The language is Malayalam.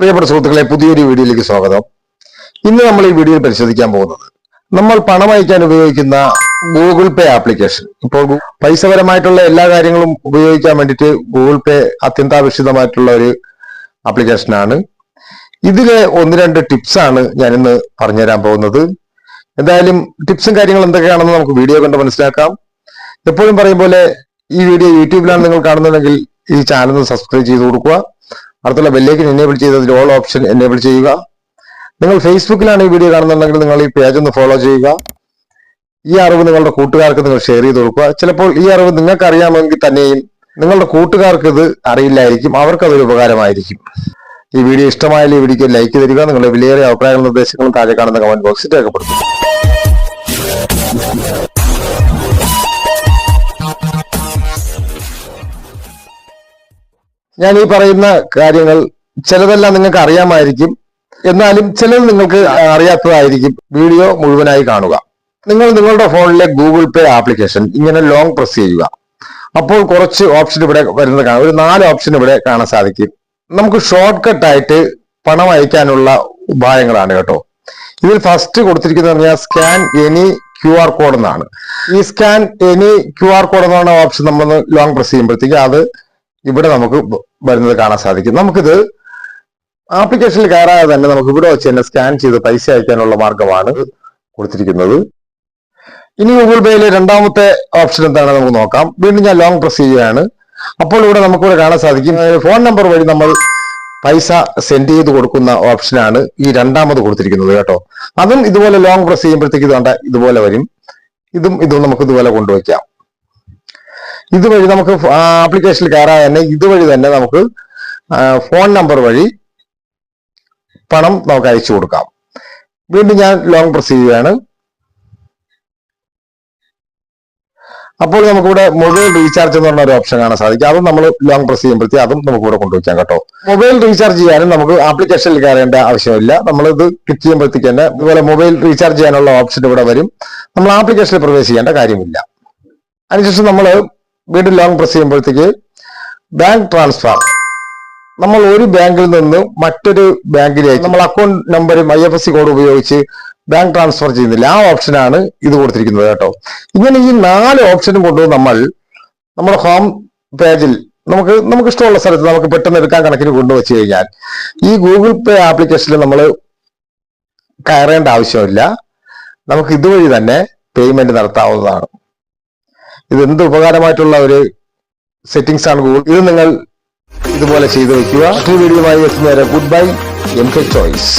പ്രിയപ്പെട്ട സുഹൃത്തുക്കളെ പുതിയൊരു വീഡിയോയിലേക്ക് സ്വാഗതം. ഇന്ന് നമ്മൾ ഈ വീഡിയോയിൽ പരിശോധിക്കാൻ പോകുന്നത് നമ്മൾ പണം അയക്കാൻ ഉപയോഗിക്കുന്ന ഗൂഗിൾ പേ ആപ്ലിക്കേഷൻ ഇപ്പോൾ പൈസപരമായിട്ടുള്ള എല്ലാ കാര്യങ്ങളും ഉപയോഗിക്കാൻ വേണ്ടിയിട്ട് ഗൂഗിൾ പേ അത്യന്താപേക്ഷിതമായിട്ടുള്ള ഒരു ആപ്ലിക്കേഷനാണ് ഇതിലെ ഒന്ന് രണ്ട് ടിപ്സാണ് ഇന്ന് പറഞ്ഞുതരാൻ പോകുന്നത്. എന്തായാലും ടിപ്സും കാര്യങ്ങളും എന്തൊക്കെയാണെന്ന് നമുക്ക് വീഡിയോ കണ്ട് മനസ്സിലാക്കാം. എപ്പോഴും പറയും പോലെ ഈ വീഡിയോ യൂട്യൂബിലാണ് നിങ്ങൾ കാണുന്നുണ്ടെങ്കിൽ ഈ ചാനൽ സബ്സ്ക്രൈബ് ചെയ്ത് കൊടുക്കുക. അടുത്തുള്ള ബെല്ലേക്ക് എനേബിൾ ചെയ്തതിൽ ഓൾ ഓപ്ഷൻ എനേബിൾ ചെയ്യുക. നിങ്ങൾ ഫേസ്ബുക്കിലാണ് ഈ വീഡിയോ കാണുന്നുണ്ടെങ്കിൽ നിങ്ങൾ ഈ പേജ് ഒന്ന് ഫോളോ ചെയ്യുക. ഈ അറിവ് നിങ്ങളുടെ കൂട്ടുകാർക്ക് നിങ്ങൾ ഷെയർ ചെയ്ത് കൊടുക്കുക. ചിലപ്പോൾ ഈ അറിവ് നിങ്ങൾക്ക് അറിയാമെങ്കിൽ തന്നെയും നിങ്ങളുടെ കൂട്ടുകാർക്ക് ഇത് അറിയില്ലായിരിക്കും. അവർക്ക് അതൊരു ഉപകാരമായിരിക്കും. ഈ വീഡിയോ ഇഷ്ടമായാലും ഈ വീഡിയോക്ക് ലൈക്ക് തരിക. നിങ്ങളുടെ വിലയേറിയ അഭിപ്രായങ്ങളും നിർദ്ദേശങ്ങളും താഴെ കാണുന്ന കമന്റ് ബോക്സിൽ രേഖപ്പെടുത്തുക. ഞാൻ ഈ പറയുന്ന കാര്യങ്ങൾ ചിലതെല്ലാം നിങ്ങൾക്ക് അറിയാമായിരിക്കും. എന്നാലും ചിലത് നിങ്ങൾക്ക് അറിയാത്തതായിരിക്കും. വീഡിയോ മുഴുവനായി കാണുക. നിങ്ങൾ നിങ്ങളുടെ ഫോണിലെ ഗൂഗിൾ പേ ആപ്ലിക്കേഷൻ ഇങ്ങനെ ലോങ് പ്രസ് ചെയ്യുക. അപ്പോൾ കുറച്ച് ഓപ്ഷൻ ഇവിടെ വരുന്നത് കാണാം. ഒരു നാല് ഓപ്ഷൻ ഇവിടെ കാണാൻ സാധിക്കും. നമുക്ക് ഷോർട്ട് കട്ട് ആയിട്ട് പണം അയക്കാനുള്ള ഉപായങ്ങളാണ് കേട്ടോ. ഇതിൽ ഫസ്റ്റ് കൊടുത്തിരിക്കുന്നത് പറഞ്ഞാൽ scan any Q R code എന്നാണ്. ഈ scan any Q R code എന്നാണ് ഓപ്ഷൻ നമ്മൾ ലോങ് പ്രസ് ചെയ്യുമ്പോഴത്തേക്ക് അത് ഇവിടെ നമുക്ക് വരുന്നത് കാണാൻ സാധിക്കും. നമുക്കിത് ആപ്ലിക്കേഷനിൽ കയറാതെ തന്നെ നമുക്ക് ഇവിടെ വെച്ച് തന്നെ സ്കാൻ ചെയ്ത് പൈസ അയക്കാനുള്ള മാർഗമാണ് കൊടുത്തിരിക്കുന്നത്. ഇനി ഗൂഗിൾ പേയിലെ രണ്ടാമത്തെ ഓപ്ഷൻ എന്താണ് നമുക്ക് നോക്കാം. വീണ്ടും ഞാൻ ലോങ് പ്രസ് ചെയ്യുകയാണ്. അപ്പോൾ ഇവിടെ നമുക്കിവിടെ കാണാൻ സാധിക്കും. ഫോൺ നമ്പർ വഴി നമ്മൾ പൈസ സെൻഡ് ചെയ്ത് കൊടുക്കുന്ന ഓപ്ഷനാണ് ഈ രണ്ടാമത് കൊടുത്തിരിക്കുന്നത് കേട്ടോ. അതും ഇതുപോലെ ലോങ് പ്രസ് ചെയ്യുമ്പോഴത്തേക്ക് ഇത് ഇതുപോലെ വരും. ഇതും ഇതും നമുക്ക് ഇതുപോലെ കൊണ്ടുവയ്ക്കാം. ഇതുവഴി നമുക്ക് ആപ്ലിക്കേഷനിൽ കയറാതെ തന്നെ ഇതുവഴി തന്നെ നമുക്ക് ഫോൺ നമ്പർ വഴി പണം നമുക്ക് അയച്ചു കൊടുക്കാം. വീണ്ടും ഞാൻ ലോങ് പ്രസ് ചെയ്യുകയാണ് അപ്പോൾ നമുക്കിവിടെ മൊബൈൽ റീചാർജ് എന്ന് പറഞ്ഞ ഒരു ഓപ്ഷൻ കാണാൻ സാധിക്കും. അതും നമ്മൾ ലോങ് പ്രസ് ചെയ്യുമ്പോഴത്തേക്ക് അതും നമുക്ക് ഇവിടെ കൊണ്ടുവയ്ക്കാം കേട്ടോ. മൊബൈൽ റീചാർജ് ചെയ്യാനും നമുക്ക് ആപ്ലിക്കേഷനിൽ കയറേണ്ട ആവശ്യമില്ല. നമ്മൾ ഇത് ക്ലിക്ക് ചെയ്യുമ്പോഴത്തേക്ക് തന്നെ ഇതുപോലെ മൊബൈൽ റീചാർജ് ചെയ്യാനുള്ള ഓപ്ഷൻ ഇവിടെ വരും. നമ്മൾ ആപ്ലിക്കേഷനിൽ പ്രവേശിക്കേണ്ട കാര്യമില്ല. അതിനുശേഷം നമ്മൾ വീണ്ടും ലോങ് പ്രസ് ചെയ്യുമ്പോഴത്തേക്ക് ബാങ്ക് ട്രാൻസ്ഫർ നമ്മൾ ഒരു ബാങ്കിൽ നിന്ന് മറ്റൊരു ബാങ്കിലേക്ക് നമ്മൾ അക്കൗണ്ട് നമ്പറും I F S C code ഉപയോഗിച്ച് ബാങ്ക് ട്രാൻസ്ഫർ ചെയ്യുന്നില്ല. ആ ഓപ്ഷനാണ് ഇത് കൊടുത്തിരിക്കുന്നത് കേട്ടോ. ഇങ്ങനെ ഈ നാല് ഓപ്ഷനും കൊണ്ട് നമ്മൾ നമ്മുടെ ഹോം പേജിൽ നമുക്ക് നമുക്ക് ഇഷ്ടമുള്ള സ്ഥലത്ത് നമുക്ക് പെട്ടെന്ന് എടുക്കാൻ കണക്കിന് കൊണ്ടുവച്ച് കഴിഞ്ഞാൽ ഈ ഗൂഗിൾ പേ ആപ്ലിക്കേഷനിൽ നമ്മൾ കയറേണ്ട ആവശ്യമില്ല. നമുക്ക് ഇതുവഴി തന്നെ പേയ്മെന്റ് നടത്താവുന്നതാണ്. ഇത് എന്ത് ഉപകാരമായിട്ടുള്ള ഒരു സെറ്റിംഗ്സ് ആണ് ഗൂഗിൾ ഇത് നിങ്ങൾ ഇതുപോലെ ചെയ്തു വെക്കുക. മറ്റൊരു വീഡിയോയുമായി എത്തുന്നവരെ good bye M K choice